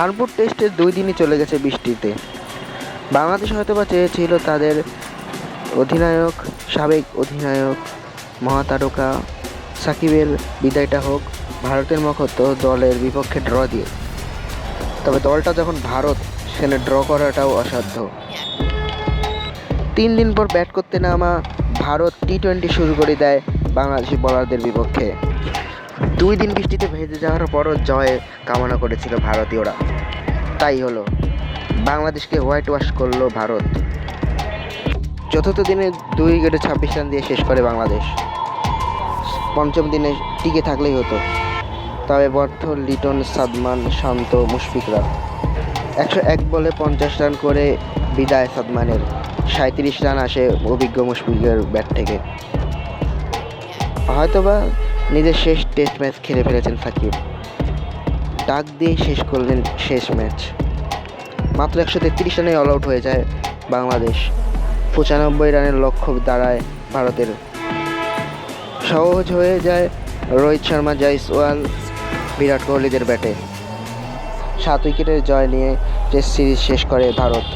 কানপুর টেস্টের দুই দিনই চলে গেছে বৃষ্টিতে। বাংলাদেশ হয়তো বা চেয়েছিল তাদের অধিনায়ক, সাবেক অধিনায়ক, মহাতারকা সাকিবের বিদায়টা হোক, ভারতের মতো দলের বিপক্ষে ড্র দিয়ে। তবে দলটা যখন ভারত, সেখানে ড্র করাটাও অসাধ্য। তিন দিন পর ব্যাট করতে নামা ভারত টি টোয়েন্টি শুরু করে দেয় বাংলাদেশি বোলারদের বিপক্ষে। দুই দিন বৃষ্টিতে ভেজে যাওয়ার পরও জয় কামনা করেছিল ভারতীয়রা। তাই হলো, বাংলাদেশকে হোয়াইট ওয়াশ করল ভারত। চতুর্থ দিনে দুই উইকেটে ছাব্বিশ রান দিয়ে শেষ করে বাংলাদেশ। পঞ্চম দিনে টিকে থাকলেই হতো। তবে বর্থ লিটন, সাদমান, শান্ত, মুশফিকরা। একশো এক বলে পঞ্চাশ রান করে বিদায় সাদমানের। সাঁত্রিশ রান আসে অভিজ্ঞ মুশফিকের ব্যাট থেকে। হয়তোবা নিজের শেষ টেস্ট ম্যাচ খেলে ফেলেছেন সাকিব ডাক দিয়ে শেষ করলেন শেষ ম্যাচ মাত্র একশো তেত্রিশ রানে অল আউট হয়ে যায় বাংলাদেশ। পঁচানব্বই রানের লক্ষ্য দাঁড়ায় ভারতের। সহজ হয়ে যায় রোহিত শর্মা জয়সওয়াল বিরাট কোহলিদের ব্যাটে। সাত উইকেটের জয় নিয়ে টেস্ট সিরিজ শেষ করে ভারত।